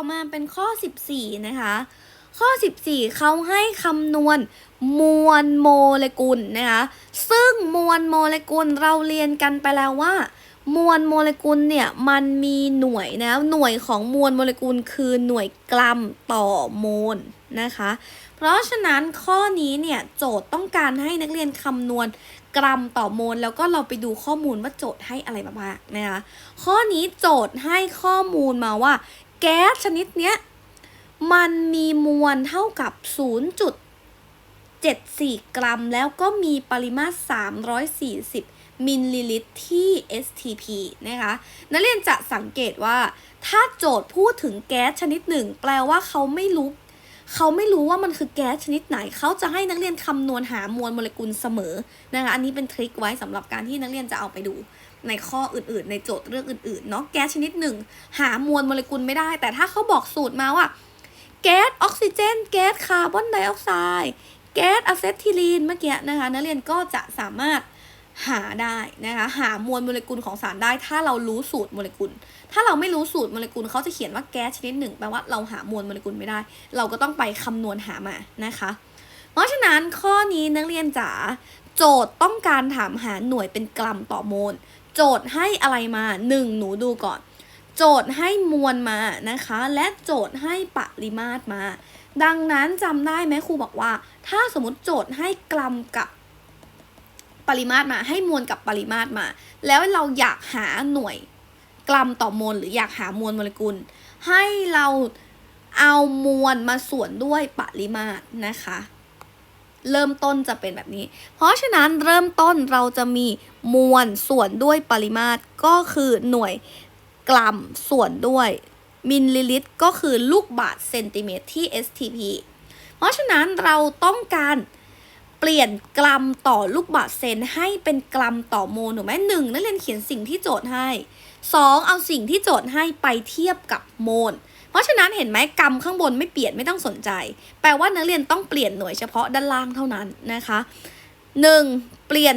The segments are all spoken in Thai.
อมาเป็นข้อ 14 นะคะ ข้อ 14 เขาให้คำนวณมวลโมเลกุลนะคะ ซึ่งมวลโมเลกุลเราเรียนกันไปแล้วว่า มวลโมเลกุลเนี่ยมันมีหน่วยนะหน่วยของมวลโมเลกุลคือหน่วยกรัมต่อโมลนะคะ เพราะฉะนั้นข้อนี้เนี่ยโจทย์ต้องการให้นักเรียนคำนวณกรัมต่อโมลแล้วก็เราไปดูข้อมูลว่าโจทย์ให้อะไรมาบ้างนะคะข้อนี้โจทย์ให้ข้อมูลมาว่า แก๊สชนิดเนี้ยมันมีมวลเท่ากับ 0.74 กรัม แล้วก็มีปริมาตร 340 มิลลิลิตรที่ STP นะคะ นักเรียนจะสังเกตว่า ถ้าโจทย์พูดถึงแก๊สชนิดหนึ่ง แปลว่าเขาไม่รู้ เขาไม่รู้ว่ามันคือแก๊สชนิดไหน เขาจะให้นักเรียนคำนวณหามวลโมเลกุลเสมอนะคะอันนี้เป็นทริคไว้สำหรับการที่นักเรียนจะเอาไปดู ในข้ออื่นๆ ในโจทย์เรื่องอื่นๆเนาะแก๊สชนิดหนึ่ง หามวลโมเลกุลไม่ได้ แต่ถ้าเขาบอกสูตรมาว่าแก๊สออกซิเจน แก๊สคาร์บอนไดออกไซด์แก๊สอะเซทิลีนเมื่อกี้นะคะนักเรียนก็จะสามารถหาได้นะคะหามวลโมเลกุลของสารได้ถ้าเรารู้สูตรโมเลกุล ถ้าเราไม่รู้สูตรโมเลกุลเขาจะเขียนว่าแก๊สชนิดหนึ่งแปลว่าเราหามวลโมเลกุลไม่ได้ เราก็ต้องไปคำนวณหามานะคะ เพราะฉะนั้นข้อนี้นักเรียนจ๋าโจทย์ต้องการถามหาหน่วยเป็นกรัมต่อโมล โจทย์ให้อะไรมาหนึ่งหนูดูก่อน โจทย์ให้มวลมานะคะ และโจทย์ให้ปริมาตรมา ดังนั้นจำได้ไหมครูบอกว่า ถ้าสมมติโจทย์ให้กรัมกับปริมาตรมาให้มวลกับปริมาตรมา แล้วเราอยากหาหน่วย กรัมต่อโมลหรืออยากหามวลโมเลกุล ให้เราเอามวลมาส่วนด้วยปริมาตรนะคะ เริ่มต้นจะเป็นแบบนี้ เพราะฉะนั้นเริ่มต้นเราจะมีมวลส่วนด้วยปริมาตรก็คือหน่วยกรัมส่วนด้วยมิลลิลิตรก็คือลูกบาศก์เซนติเมตรที่ STP เพราะฉะนั้นเราต้องการเปลี่ยนกรัมต่อลูกบาศก์เซนให้เป็นกรัมต่อโมลถูกไหมหนึ่งนักเรียนเขียนสิ่งที่โจทย์ให้ สองเอาสิ่งที่โจทย์ให้ไปเทียบกับโมล เพราะฉะนั้นเห็นไหมกรัมข้างบนไม่เปลี่ยนไม่ต้องสนใจ แปลว่านักเรียนต้องเปลี่ยนหน่วยเฉพาะด้านล่างเท่านั้นนะคะหนึ่งเปลี่ยน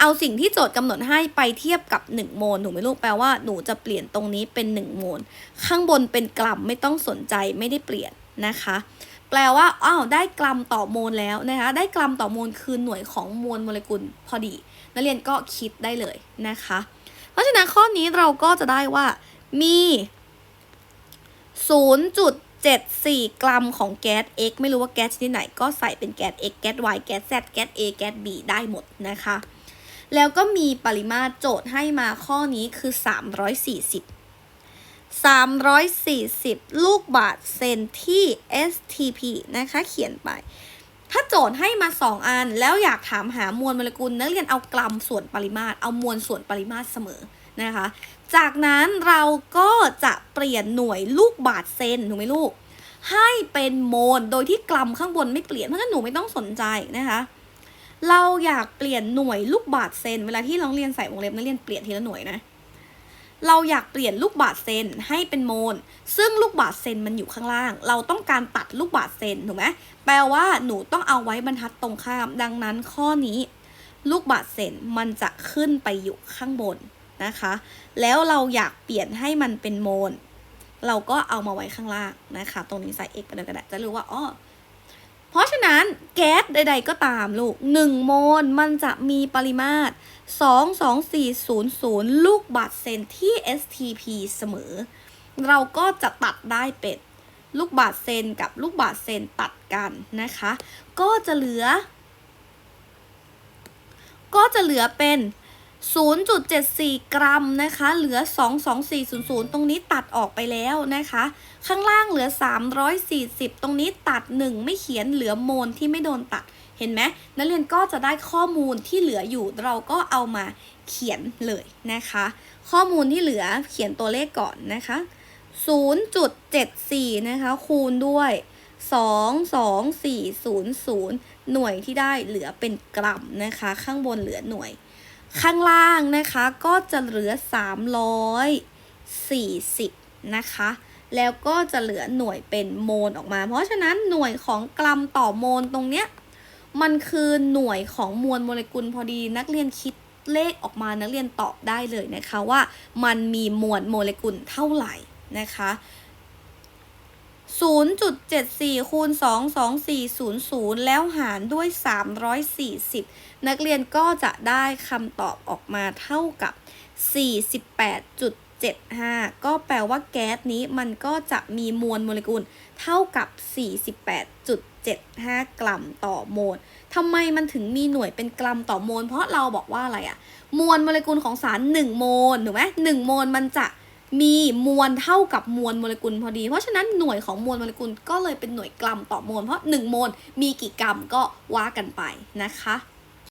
เอาสิ่งที่โจทย์กำหนดให้ไปเทียบกับ 1 โมลถูกไหมลูกแปลว่าหนูจะเปลี่ยนตรงนี้เป็น 1 โมล ข้างบนเป็นกรัมไม่ต้องสนใจไม่ได้เปลี่ยนนะคะ แปลว่าอ้าวได้กรัมต่อโมลแล้วนะคะ ได้กรัมต่อโมลคือหน่วยของมวลโมเลกุลพอดี นักเรียนก็คิดได้เลยนะคะ เพราะฉะนั้นข้อนี้เราก็จะได้ว่ามี 0.74 กรัมของแก๊ส X ไม่รู้ว่าแก๊สชนิดไหน ก็ใส่เป็นแก๊ส X แก๊ส Y แก๊ส Z แก๊ส A แก๊ส B ได้หมดนะคะ แล้วก็มีปริมาตรโจทย์ให้มาข้อนี้คือ 340 340 ลูกบาศก์เซนที่ STP นะคะ เขียนไป ถ้าโจทย์ให้มา 2 อัน แล้วอยากถามหามวลโมเลกุลนักเรียนเอากรัมส่วนปริมาตร เอามวลส่วนปริมาตรเสมอนะคะ จากนั้นเราก็จะเปลี่ยนหน่วยลูกบาศก์เซนถูกไหมลูก ให้เป็นโมลโดยที่กรัมข้างบนไม่เปลี่ยนเพราะฉะนั้นหนูไม่ต้องสนใจนะคะเราอยากเปลี่ยนหน่วยลูกบาศก์เซน เวลาที่เราเรียนใส่วงเล็บนักเรียนเปลี่ยนทีละหน่วยนะ เราอยากเปลี่ยนลูกบาศก์เซนให้เป็นโมล ซึ่งลูกบาศก์เซนมันอยู่ข้างล่าง เราต้องการตัดลูกบาศก์เซนถูกไหมแปลว่าหนูต้องเอาไว้บรรทัดตรงข้าม ดังนั้นข้อนี้ ลูกบาศก์เซนมันจะขึ้นไปอยู่ข้างบนนะคะ แล้วเราอยากเปลี่ยนให้มันเป็นโมล เราก็เอามาไว้ข้างล่างนะคะ ตรงนี้ใส่ x ไปเลยก็ได้จะรู้ว่าอ๋อเพราะฉะนั้นแก๊สใด ๆ ก็ตามลูก1โมลมันจะมีปริมาตร 22400 ลูกบาศก์เซนที่ STP เสมอ เราก็จะตัดได้เป็นลูกบาศก์เซนกับลูกบาศก์เซนตัดกันนะคะ ก็จะเหลือ ก็จะเหลือเป็น 0.74 กรัมนะคะ เหลือ 22400 ตรงนี้ตัดออกไปแล้วนะคะ ข้างล่างเหลือ 340 ตรงนี้ตัด 1 ไม่เขียนเหลือโมลที่ไม่โดนตัด เห็นไหมนักเรียนก็จะได้ข้อมูลที่เหลืออยู่เราก็เอามาเขียนเลยนะคะ ข้อมูลที่เหลือเขียนตัวเลขก่อนนะคะ 0.74 นะคะ คูณด้วย 22400 หน่วยที่ได้เหลือเป็นกรัมนะคะ ข้างบนเหลือหน่วย ข้างล่างนะคะก็จะเหลือ 340 นะคะแล้วก็จะเหลือหน่วยเป็นโมลออกมา เพราะฉะนั้นหน่วยของกรัมต่อโมลตรงเนี้ย มันคือหน่วยของมวลโมเลกุลพอดีนักเรียนคิดเลขออกมานักเรียนตอบได้เลยนะคะว่ามันมีมวลโมเลกุลเท่าไหร่นะคะ0.74คูณ22400 แล้วหารด้วย 340 นักเรียนก็จะได้คำตอบออกมาเท่ากับ 48. 75 ก็แปลว่าแก๊สนี้มันก็จะมีมวลโมเลกุลเท่ากับ 48.75 กรัมต่อโมลทำไมมันถึงมีหน่วยเป็นกรัมต่อโมล เพราะเราบอกว่าอะไรอะมวลโมเลกุลของสาร 1 โมลถูกไหม1โมลมันจะมีมวลเท่ากับมวลโมเลกุลพอดี เพราะฉะนั้นหน่วยของมวลโมเลกุลก็เลยเป็นหน่วยกรัมต่อโมล เพราะ 1 โมลมีกี่กรัมก็ว่ากันไปนะคะ